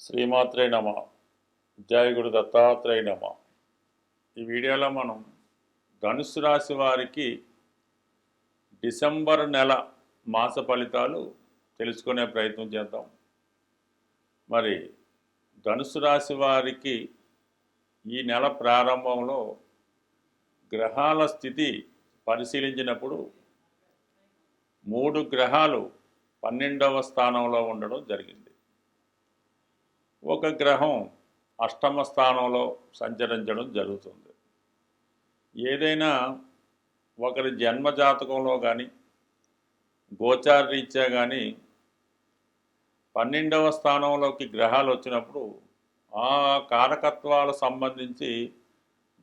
శ్రీమాత్రే నమ. జయ గురు దత్తాత్రేయ నమ. ఈ వీడియోలో మనం ధనుసు రాశి వారికి డిసెంబర్ నెల మాస ఫలితాలు తెలుసుకునే ప్రయత్నం చేద్దాం. మరి ధనుసు రాశి వారికి ఈ నెల ప్రారంభంలో గ్రహాల స్థితి పరిశీలించినప్పుడు మూడు గ్రహాలు పన్నెండవ స్థానంలో ఉండడం జరిగింది. ఒక గ్రహం అష్టమ స్థానంలో సంచరించడం జరుగుతుంది. ఏదైనా ఒకరి జన్మ జాతకంలో కానీ గోచార రీత్యా కానీ పన్నెండవ స్థానంలోకి గ్రహాలు వచ్చినప్పుడు ఆ కారకత్వాలు సంబంధించి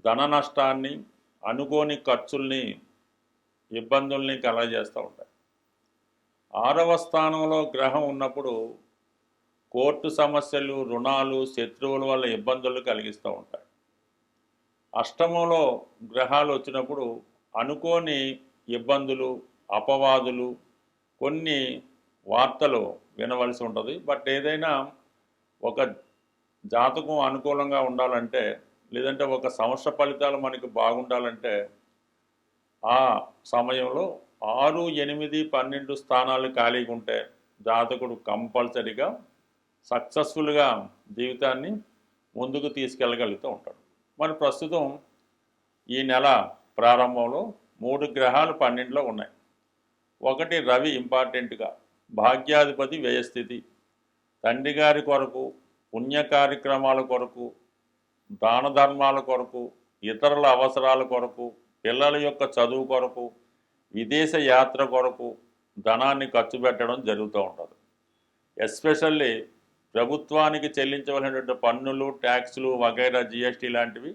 ధన నష్టాన్ని అనుకోని ఖర్చుల్ని ఇబ్బందుల్ని కలగజేస్తూ ఉంటాయి. ఆరవ స్థానంలో గ్రహం ఉన్నప్పుడు కోర్టు సమస్యలు రుణాలు శత్రువుల వల్ల ఇబ్బందులు కలిగిస్తూ ఉంటాయి. అష్టమంలో గ్రహాలు వచ్చినప్పుడు అనుకోని ఇబ్బందులు అపవాదులు కొన్ని వార్తలు వినవలసి ఉంటుంది. బట్ ఏదైనా ఒక జాతకం అనుకూలంగా ఉండాలంటే లేదంటే ఒక సంవత్సర ఫలితాలు మనకి బాగుండాలంటే ఆ సమయంలో ఆరు ఎనిమిది పన్నెండు స్థానాలు ఖాళీగా ఉంటే జాతకుడు కంపల్సరిగా సక్సెస్ఫుల్గా జీవితాన్ని ముందుకు తీసుకెళ్ళగలుగుతూ ఉంటాడు. మరి ప్రస్తుతం ఈ నెల ప్రారంభంలో మూడు గ్రహాలు పన్నెండులో ఉన్నాయి. ఒకటి రవి ఇంపార్టెంట్గా భాగ్యాధిపతి వ్యయస్థితి తండ్రి గారి కొరకు పుణ్య కార్యక్రమాల కొరకు దాన ధర్మాల కొరకు ఇతరుల అవసరాల కొరకు పిల్లల యొక్క చదువు కొరకు విదేశ యాత్ర కొరకు ధనాన్ని ఖర్చు పెట్టడం జరుగుతూ ఉంటుంది. ఎస్పెషల్లీ ప్రభుత్వానికి చెల్లించవలసినటువంటి పన్నులు ట్యాక్సులు వగైరా జిఎస్టీ లాంటివి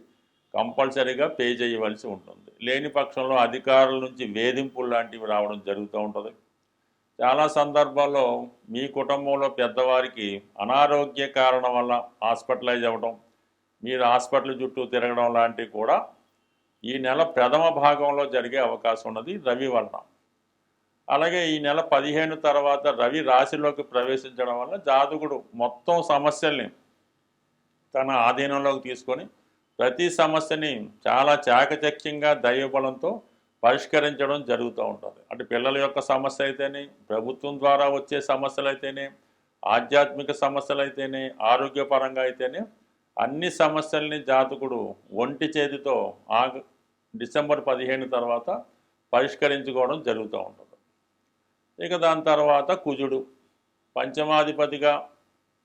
కంపల్సరీగా పే చేయవలసి ఉంటుంది. లేని పక్షంలో అధికారుల నుంచి వేధింపులు లాంటివి రావడం జరుగుతూ ఉంటుంది. చాలా సందర్భాల్లో మీ కుటుంబంలో పెద్దవారికి అనారోగ్య కారణం వల్ల హాస్పిటలైజ్ అవ్వడం మీరు హాస్పిటల్ చుట్టూ తిరగడం లాంటివి కూడా ఈ నెల ప్రథమ భాగంలో జరిగే అవకాశం ఉన్నది రవి వలన అలాగే ఈ నెల పదిహేను తర్వాత రవి రాశిలోకి ప్రవేశించడం వల్ల జాతకుడు మొత్తం సమస్యల్ని తన ఆధీనంలోకి తీసుకొని ప్రతి సమస్యని చాలా చాకచక్యంగా దైవబలంతో పరిష్కరించడం జరుగుతూ ఉంటుంది. అంటే పిల్లల యొక్క సమస్య అయితేనే ప్రభుత్వం ద్వారా వచ్చే సమస్యలు అయితేనే ఆధ్యాత్మిక సమస్యలు అయితేనే ఆరోగ్యపరంగా అయితేనే అన్ని సమస్యల్ని జాతకుడు ఒంటి చేతితో ఆ డిసెంబర్ పదిహేను తర్వాత పరిష్కరించుకోవడం జరుగుతూ ఉంటుంది. ఇక దాని తర్వాత కుజుడు. పంచమాధిపతిగా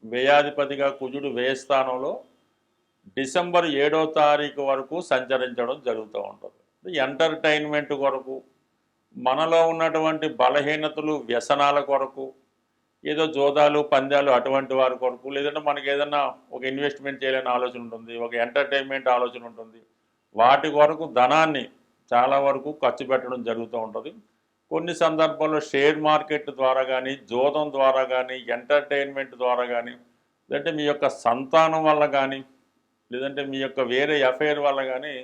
వ్యయాధిపతిగా కుజుడు వ్యయస్థానంలో డిసెంబర్ ఏడో తారీఖు వరకు సంచరించడం జరుగుతూ ఉంటుంది. ఎంటర్టైన్మెంట్ కొరకు మనలో ఉన్నటువంటి బలహీనతలు వ్యసనాల కొరకు ఏదో జోదాలు పందాలు అటువంటి వారి కొరకు లేదంటే మనకి ఏదైనా ఒక ఇన్వెస్ట్మెంట్ చేయాలని ఆలోచన ఉంటుంది ఒక ఎంటర్టైన్మెంట్ ఆలోచన ఉంటుంది. వాటి కొరకు ధనాన్ని చాలా వరకు ఖర్చు పెట్టడం జరుగుతూ ఉంటుంది. కొన్ని సందర్భాల్లో షేర్ మార్కెట్ ద్వారా కానీ జోదం ద్వారా కానీ ఎంటర్టైన్మెంట్ ద్వారా కానీ లేదంటే మీ యొక్క సంతానం వల్ల కానీ లేదంటే మీ యొక్క వేరే అఫైర్ వల్ల కానీ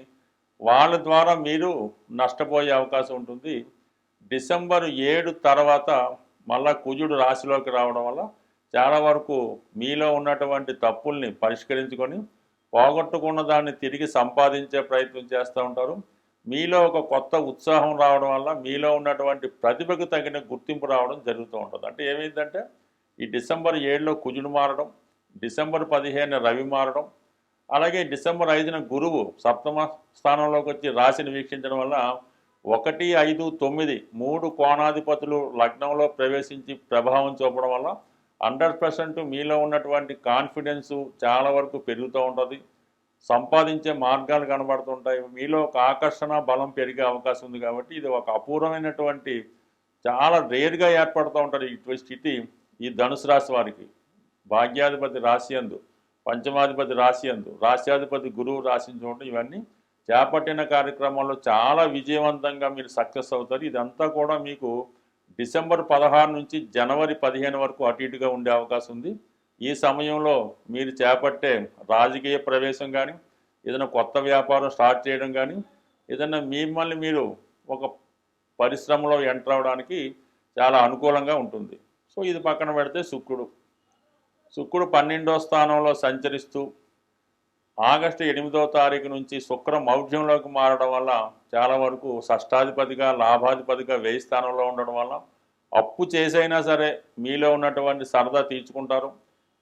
వాళ్ళ ద్వారా మీరు నష్టపోయే అవకాశం ఉంటుంది. డిసెంబర్ ఏడు తర్వాత మళ్ళా కుజుడు రాశిలోకి రావడం వల్ల చాలా వరకు మీలో ఉన్నటువంటి తప్పుల్ని పరిష్కరించుకొని పోగొట్టుకున్న దాన్ని తిరిగి సంపాదించే ప్రయత్నం చేస్తూ ఉంటారు. మీలో ఒక కొత్త ఉత్సాహం రావడం వల్ల మీలో ఉన్నటువంటి ప్రతిభకు తగిన గుర్తింపు రావడం జరుగుతూ ఉంటుంది. అంటే ఏమైందంటే ఈ డిసెంబర్ ఏడులో కుజుడు మారడం డిసెంబర్ పదిహేను రవి మారడం అలాగే డిసెంబర్ ఐదున గురువు సప్తమ స్థానంలోకి వచ్చి రాశిని వీక్షించడం వల్ల ఒకటి ఐదు తొమ్మిది మూడు కోణాధిపతులు లగ్నంలో ప్రవేశించి ప్రభావం చూపడం వల్ల హండ్రెడ్ పర్సెంట్ మీలో ఉన్నటువంటి కాన్ఫిడెన్సు చాలా వరకు పెరుగుతూ ఉంటుంది. సంపాదించే మార్గాలు కనబడుతుంటాయి. మీలో ఒక ఆకర్షణ బలం పెరిగే అవకాశం ఉంది కాబట్టి ఇది ఒక అపూర్వమైనటువంటి చాలా రేర్గా ఏర్పడుతూ ఉంటుంది ఇటువంటి స్థితి ఈ ధనుసు రాశి వారికి. భాగ్యాధిపతి రాశి అందు పంచమాధిపతి రాశి అందు రాశ్యాధిపతి గురువు రాశిని ఇవన్నీ చేపట్టిన కార్యక్రమాల్లో చాలా విజయవంతంగా మీరు సక్సెస్ అవుతారు. ఇదంతా కూడా మీకు డిసెంబర్ పదహారు నుంచి జనవరి పదిహేను వరకు అటు ఇటుగా ఉండే అవకాశం ఉంది. ఈ సమయంలో మీరు చేపట్టే రాజకీయ ప్రవేశం కానీ ఏదైనా కొత్త వ్యాపారం స్టార్ట్ చేయడం కానీ ఏదైనా మిమ్మల్ని మీరు ఒక పరిశ్రమలో ఎంటర్ అవడానికి చాలా అనుకూలంగా ఉంటుంది. సో ఇది పక్కన పెడితే శుక్రుడు. శుక్రుడు పన్నెండో స్థానంలో సంచరిస్తూ ఆగస్టు ఎనిమిదో తారీఖు నుంచి శుక్రం మౌఢ్యంలోకి మారడం వల్ల చాలా వరకు షష్టాధిపతిగా లాభాధిపతిగా వెయ్యి స్థానంలో ఉండడం వల్ల అప్పు చేసైనా సరే మీలో ఉన్నటువంటి సరదా తీర్చుకుంటారు.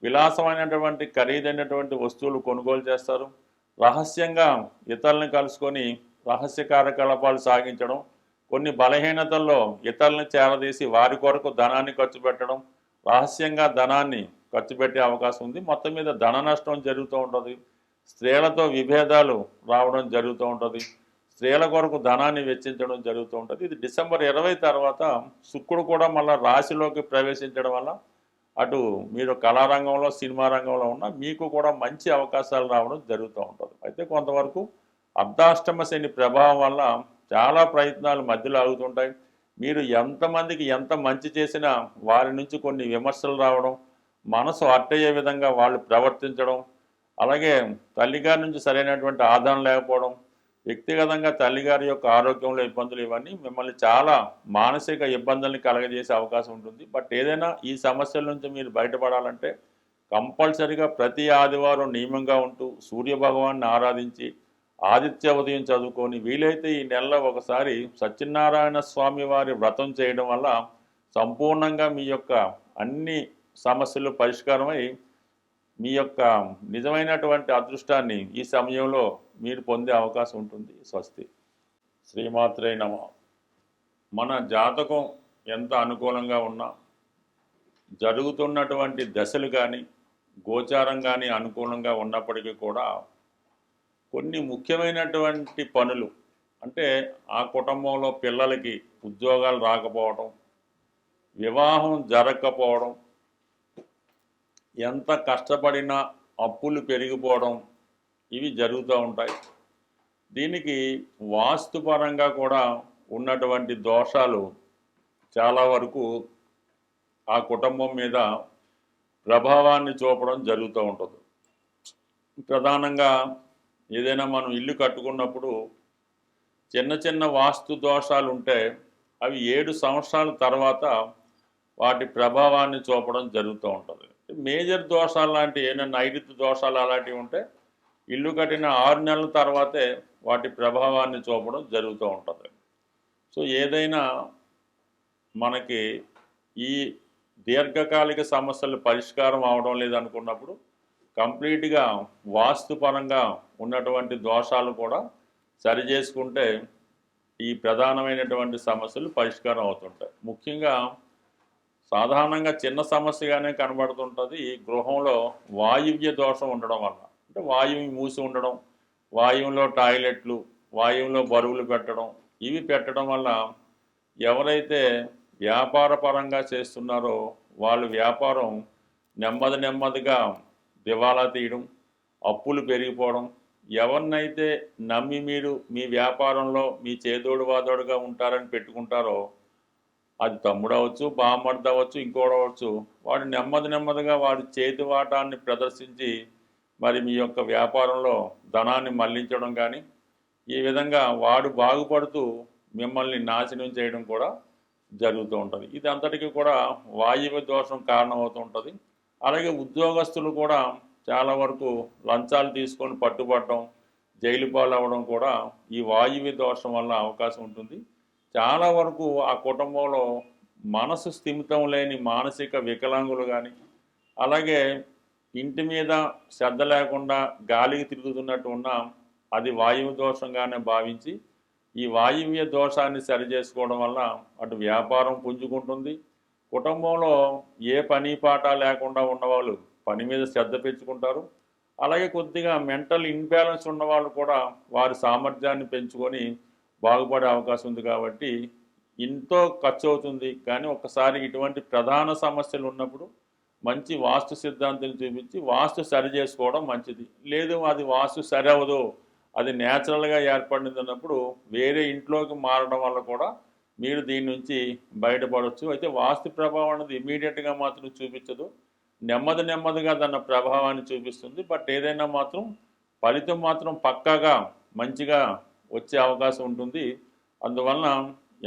విలాసమైనటువంటి ఖరీదైనటువంటి వస్తువులు కొనుగోలు చేస్తారు. రహస్యంగా ఇతరులను కలుసుకొని రహస్య కార్యకలాపాలు సాగించడం కొన్ని బలహీనతల్లో ఇతరులను చేరదీసి వారి కొరకు ధనాన్ని ఖర్చు పెట్టడం రహస్యంగా ధనాన్ని ఖర్చు పెట్టే అవకాశం ఉంది. మొత్తం మీద ధన నష్టం జరుగుతూ ఉంటుంది. స్త్రీలతో విభేదాలు రావడం జరుగుతూ ఉంటుంది. స్త్రీల కొరకు ధనాన్ని వెచ్చించడం జరుగుతూ ఉంటుంది. ఇది డిసెంబర్ ఇరవై తర్వాత శుక్రుడు కూడా మళ్ళీ రాశిలోకి ప్రవేశించడం వల్ల అటు మీరు కళారంగంలో సినిమా రంగంలో ఉన్న మీకు కూడా మంచి అవకాశాలు రావడం జరుగుతూ ఉంటుంది. అయితే కొంతవరకు అర్ధాష్టమ శని ప్రభావం వల్ల చాలా ప్రయత్నాలు మధ్యలో ఆగుతుంటాయి. మీరు ఎంతమందికి ఎంత మంచి చేసినా వారి నుంచి కొన్ని విమర్శలు రావడం మనసు అట్టయ్యే విధంగా వాళ్ళు ప్రవర్తించడం అలాగే తల్లిగారి నుంచి సరైనటువంటి ఆదరణ లేకపోవడం వ్యక్తిగతంగా తల్లిగారి యొక్క ఆరోగ్యంలో ఇబ్బందులు ఇవన్నీ మిమ్మల్ని చాలా మానసిక ఇబ్బందుల్ని కలగజేసే అవకాశం ఉంటుంది. బట్ ఏదైనా ఈ సమస్యల నుంచి మీరు బయటపడాలంటే కంపల్సరిగా ప్రతి ఆదివారం నియమంగా ఉంటూ సూర్య భగవాన్ని ఆరాధించి ఆదిత్య ఉదయం చదువుకొని వీలైతే ఈ నెలలో ఒకసారి సత్యనారాయణ స్వామి వారి వ్రతం చేయడం వల్ల సంపూర్ణంగా మీ యొక్క అన్ని సమస్యలు పరిష్కారమై మీ యొక్క నిజమైనటువంటి అదృష్టాన్ని ఈ సమయంలో మీరు పొందే అవకాశం ఉంటుంది స్వస్తి. శ్రీమాత్రే నమ. మన జాతకం ఎంత అనుకూలంగా ఉన్నా జరుగుతున్నటువంటి దశలు కానీ గోచారం కానీ అనుకూలంగా ఉన్నప్పటికీ కూడా కొన్ని ముఖ్యమైనటువంటి పనులు అంటే ఆ కుటుంబంలో పిల్లలకి ఉద్యోగాలు రాకపోవడం వివాహం జరగకపోవడం ఎంత కష్టపడినా అప్పులు పెరిగిపోవడం ఇవి జరుగుతూ ఉంటాయి. దీనికి వాస్తుపరంగా కూడా ఉన్నటువంటి దోషాలు చాలా వరకు ఆ కుటుంబం మీద ప్రభావాన్ని చూపడం జరుగుతూ ఉంటుంది. ప్రధానంగా ఏదైనా మనం ఇల్లు కట్టుకున్నప్పుడు చిన్న చిన్న వాస్తు దోషాలు ఉంటే అవి ఏడు సంవత్సరాల తర్వాత వాటి ప్రభావాన్ని చూపడం జరుగుతూ ఉంటుంది. మేజర్ దోషాలు లాంటి ఏమైనా నైరుతి దోషాలు అలాంటివి ఉంటే ఇల్లు కట్టిన ఆరు నెలల తర్వాతే వాటి ప్రభావాన్ని చూపడం జరుగుతూ ఉంటుంది. సో ఏదైనా మనకి ఈ దీర్ఘకాలిక సమస్యలు పరిష్కారం అవడం లేదనుకున్నప్పుడు కంప్లీట్గా వాస్తుపరంగా ఉన్నటువంటి దోషాలు కూడా సరి చేసుకుంటే ఈ ప్రధానమైనటువంటి సమస్యలు పరిష్కారం అవుతుంటాయి. ముఖ్యంగా సాధారణంగా చిన్న సమస్యగానే కనబడుతుంటుంది ఈ గృహంలో వాయువ్య దోషం ఉండడం వల్ల. అంటే వాయువు మూసి ఉండడం వాయువులో టాయిలెట్లు వాయువులో బరువులు పెట్టడం ఇవి పెట్టడం వల్ల ఎవరైతే వ్యాపార పరంగా చేస్తున్నారో వాళ్ళు వ్యాపారం నెమ్మది నెమ్మదిగా దివాలా తీయడం అప్పులు పెరిగిపోవడం ఎవరినైతే నమ్మి మీరు మీ వ్యాపారంలో మీ చేదోడు వాదోడుగా ఉంటారని పెట్టుకుంటారో అది తమ్ముడు అవ్వచ్చు బామ్మర్ది అవ్వచ్చు ఇంకోటి అవ్వచ్చు వాడు నెమ్మది నెమ్మదిగా వాడి చేతి వాటాన్ని ప్రదర్శించి మరి మీ యొక్క వ్యాపారంలో ధనాన్ని మళ్ళించడం కానీ ఈ విధంగా వాడు బాగుపడుతూ మిమ్మల్ని నాశనం చేయడం కూడా జరుగుతూ ఉంటుంది. ఇది అంతటికీ కూడా వాయువ్య దోషం కారణమవుతూ ఉంటుంది. అలాగే ఉద్యోగస్తులు కూడా చాలా వరకు లంచాలు తీసుకొని పట్టుబడడం జైలు పాలవడం కూడా ఈ వాయువ్య దోషం వల్ల అవకాశం ఉంటుంది. చాలా వరకు ఆ కుటుంబంలో మనసు స్థిమితం లేని మానసిక వికలాంగులు కానీ అలాగే ఇంటి మీద శ్రద్ధ లేకుండా గాలికి తిరుగుతున్నట్టు ఉన్నాం అది వాయువు దోషంగానే భావించి ఈ వాయువ్య దోషాన్ని సరి చేసుకోవడం వల్ల అటు వ్యాపారం పుంజుకుంటుంది. కుటుంబంలో ఏ పని పాట లేకుండా ఉన్నవాళ్ళు పని మీద శ్రద్ధ పెంచుకుంటారు. అలాగే కొద్దిగా మెంటల్ ఇన్బ్యాలెన్స్ ఉన్నవాళ్ళు కూడా వారి సామర్థ్యాన్ని పెంచుకొని బాగుపడే అవకాశం ఉంది కాబట్టి ఎంతో ఖర్చు అవుతుంది. కానీ ఒకసారి ఇటువంటి ప్రధాన సమస్యలు ఉన్నప్పుడు మంచి వాస్తు సిద్ధాంతం చూపించి వాస్తు సరి చేసుకోవడం మంచిది. లేదు అది వాస్తు సరి అవ్వదు. అది న్యాచురల్గా ఏర్పడింది అన్నప్పుడు వేరే ఇంట్లోకి మారడం వల్ల కూడా మీరు దీని నుంచి బయటపడవచ్చు అయితే వాస్తు ప్రభావం అనేది ఇమీడియట్గా మాత్రం చూపించదు. నెమ్మది నెమ్మదిగా తన ప్రభావాన్ని చూపిస్తుంది. బట్ ఏదైనా మాత్రం ఫలితం మాత్రం పక్కాగా మంచిగా వచ్చే అవకాశం ఉంటుంది. అందువలన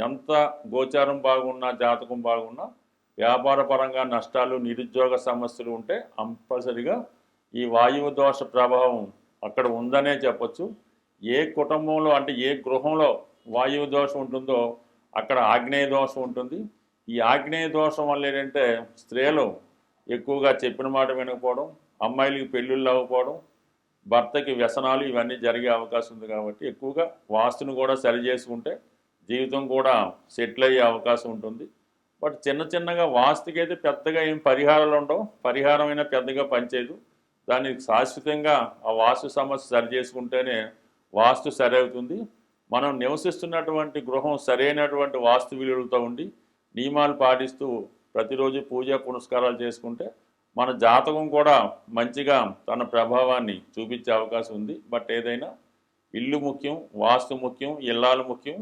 ఎంత గోచారం బాగున్నా జాతకం బాగున్నా వ్యాపార పరంగా నష్టాలు నిరుద్యోగ సమస్యలు ఉంటే కంపల్సరిగా ఈ వాయువు దోష ప్రభావం అక్కడ ఉందనే చెప్పొచ్చు. ఏ కుటుంబంలో అంటే ఏ గృహంలో వాయువు దోషం ఉంటుందో అక్కడ ఆగ్నేయ దోషం ఉంటుంది. ఈ ఆగ్నేయ దోషం వల్ల ఏంటంటే స్త్రీలు ఎక్కువగా చెప్పిన మాట వినకపోవడం అమ్మాయిలకి పెళ్ళిళ్ళు అవ్వకపోవడం భర్తకి వ్యసనాలు ఇవన్నీ జరిగే అవకాశం ఉంది కాబట్టి ఎక్కువగా వాస్తుని కూడా సరి చేసుకుంటే జీవితం కూడా సెటిల్ అయ్యే అవకాశం ఉంటుంది. బట్ చిన్న చిన్నగా వాస్తుకి అయితే పెద్దగా ఏం పరిహారాలు ఉండవు. పరిహారం అయినా పెద్దగా పనిచేయదు. దానికి శాశ్వతంగా ఆ వాస్తు సమస్య సరి చేసుకుంటేనే వాస్తు సరి అవుతుంది మనం నివసిస్తున్నటువంటి గృహం సరైనటువంటి వాస్తు విలువలతో ఉండి నియమాలు పాటిస్తూ ప్రతిరోజు పూజ పునస్కారాలు చేసుకుంటే మన జాతకం కూడా మంచిగా తన ప్రభావాన్ని చూపించే అవకాశం ఉంది. బట్ ఏదైనా ఇల్లు ముఖ్యం వాస్తు ముఖ్యం ఇల్లాలు ముఖ్యం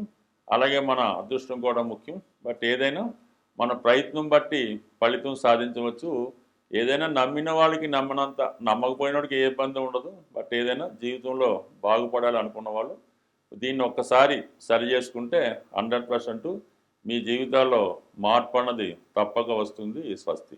అలాగే మన అదృష్టం కూడా ముఖ్యం. బట్ ఏదైనా మన ప్రయత్నం బట్టి ఫలితం సాధించవచ్చు. ఏదైనా నమ్మిన వాళ్ళకి నమ్మనంత నమ్మకపోయిన వాడికి ఏ ఇబ్బంది ఉండదు. బట్ ఏదైనా జీవితంలో బాగుపడాలి అనుకున్న వాళ్ళు దీన్ని ఒక్కసారి సరి చేసుకుంటే హండ్రెడ్ పర్సెంట్ మీ జీవితాల్లో మార్పు అన్నది తప్పక వస్తుంది. స్వస్తి.